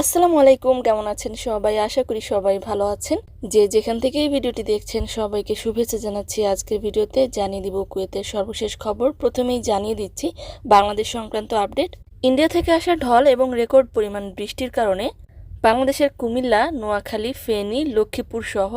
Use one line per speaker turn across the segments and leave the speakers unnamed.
আসসালামু আলাইকুম, কেমন আছেন সবাই? আশা করি সবাই ভালো আছেন। যে যেখান থেকে এই ভিডিওটি দেখছেন, সবাইকে শুভেচ্ছা জানাচ্ছি আজকের ভিডিওতে। জানিয়ে দিব কুয়েতের সর্বশেষ খবর। প্রথমেই জানিয়ে দিচ্ছি, বাংলাদেশ সংক্রান্ত আপডেট। ইন্ডিয়া থেকে আসা ঢল এবং রেকর্ড পরিমাণ বৃষ্টির কারণে বাংলাদেশের কুমিল্লা, নোয়াখালী, ফেনী, লক্ষ্মীপুর সহ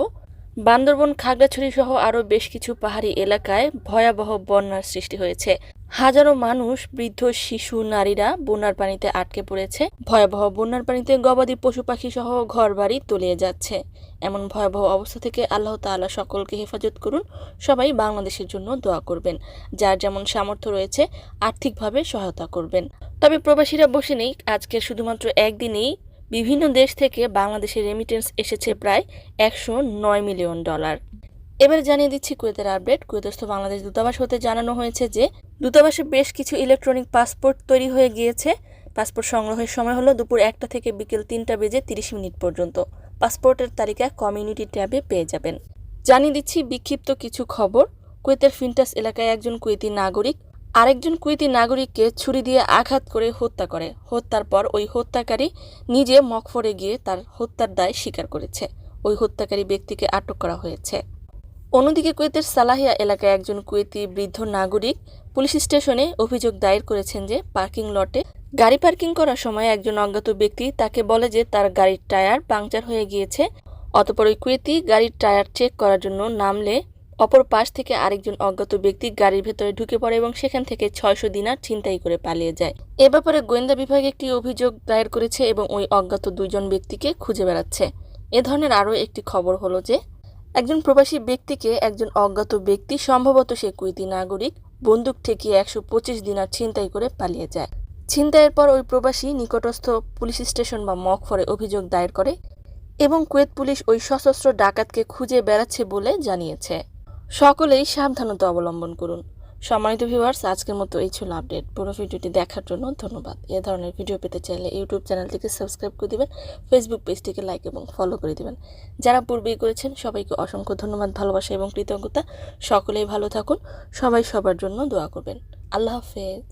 বান্দরবন, খাগড়াছড়ি সহ আরও বেশ কিছু পাহাড়ি এলাকায় ভয়াবহ বন্যার সৃষ্টি হয়েছে। হাজারো মানুষ, বৃদ্ধ, শিশু, নারীরা বন্যার পানিতে আটকে পড়েছে। ভয়াবহ বন্যার পানিতে গবাদি পশু পাখি সহ ঘরবাড়ি তলিয়ে যাচ্ছে। এমন ভয়াবহ অবস্থা থেকে আল্লাহ তাআলা সকলকে হেফাজত করুন। সবাই বাংলাদেশের জন্য দোয়া করবেন। যার যেমন সামর্থ্য রয়েছে, আর্থিকভাবে সহায়তা করবেন। তবে প্রবাসীরা বসে নেই। আজকে শুধুমাত্র একদিনেই বিভিন্ন দেশ থেকে বাংলাদেশে রেমিটেন্স এসেছে প্রায় একশো নয় মিলিয়ন ডলার। এবার জানিয়ে দিচ্ছি কুয়েতের আপডেট। কুয়েতস্থ বাংলাদেশ দূতাবাস হতে জানানো হয়েছে যে, দূতাবাসে বেশ কিছু ইলেকট্রনিক পাসপোর্ট তৈরি হয়ে গিয়েছে। পাসপোর্ট সংগ্রহের সময় হলো দুপুর একটা থেকে বিকেল তিনটা বেজে তিরিশ মিনিট পর্যন্ত। পাসপোর্টের তালিকা কমিউনিটি ট্যাবে পেয়ে যাবেন। জানিয়ে দিচ্ছি বিক্ষিপ্ত কিছু খবর। কুয়েতের ফিন্টাস এলাকায় একজন কুয়েতি নাগরিক, আরেকজন কুয়েতি নাগরিককে ছুরি দিয়ে আঘাত করে হত্যা করে। হত্যার পর ওই হত্যাকারী নিজে মকফরে গিয়ে তার হত্যার দায় স্বীকার করেছে। ওই হত্যাকারী ব্যক্তিকে আটক করা হয়েছে। অন্যদিকে কুয়েতের সালাহিয়া এলাকায় একজন কুয়েতি বৃদ্ধ নাগরিক পুলিশ স্টেশনে অভিযোগ দায়ের করেছেন যে পার্কিং লটে গাড়ি পার্কিং করার সময় একজন অজ্ঞাত ব্যক্তি তাকে বলে যে তার গাড়ির টায়ার পাংচার হয়ে গিয়েছে। অতপর ওই কুয়েতি গাড়ির টায়ার চেক করার জন্য নামলে অপর পাশ থেকে আরেকজন অজ্ঞাত ব্যক্তি গাড়ির ভেতরে ঢুকে পড়ে এবং সেখান থেকে ছয়শো দিনার ছিনতাই করে পালিয়ে যায়। এ ব্যাপারে গোয়েন্দা বিভাগ একটি অভিযোগ দায়ের করেছে এবং ওই অজ্ঞাত দুজন ব্যক্তিকে খুঁজে বেড়াচ্ছে। এ ধরনের আরও একটি খবর হলো যে একজন প্রবাসী ব্যক্তিকে একজন অজ্ঞাত ব্যক্তি সম্ভবত সে কুইতি নাগরিক, বন্দুক ঠেকিয়ে একশো পঁচিশ দিনার ছিনতাই করে পালিয়ে যায়। ছিনতাইয়ের পর ওই প্রবাসী নিকটস্থ পুলিশ স্টেশন বা মকফরে অভিযোগ দায়ের করে এবং কুয়েত পুলিশ ওই সশস্ত্র ডাকাতকে খুঁজে বেড়াচ্ছে বলে জানিয়েছে। সকলেই সাবধানতা অবলম্বন করুন। সম্মানিত ভিউয়ার্স আজকের মতো এই ছিল আপডেট পুরো ভিডিওটি দেখার জন্য ধন্যবাদ। এ ধরনের ভিডিও পেতে চাইলে ইউটিউব চ্যানেলটিকে সাবস্ক্রাইব করে দেবেন ফেসবুক পেজটিকে লাইক এবং ফলো করে দেবেন। যারা পূর্বেই করেছেন, সবাইকে অসংখ্য ধন্যবাদ, ভালোবাসা এবং কৃতজ্ঞতা। সকলেই ভালো থাকুন। সবাই সবার জন্য দোয়া করবেন। আল্লাহ হাফেজ।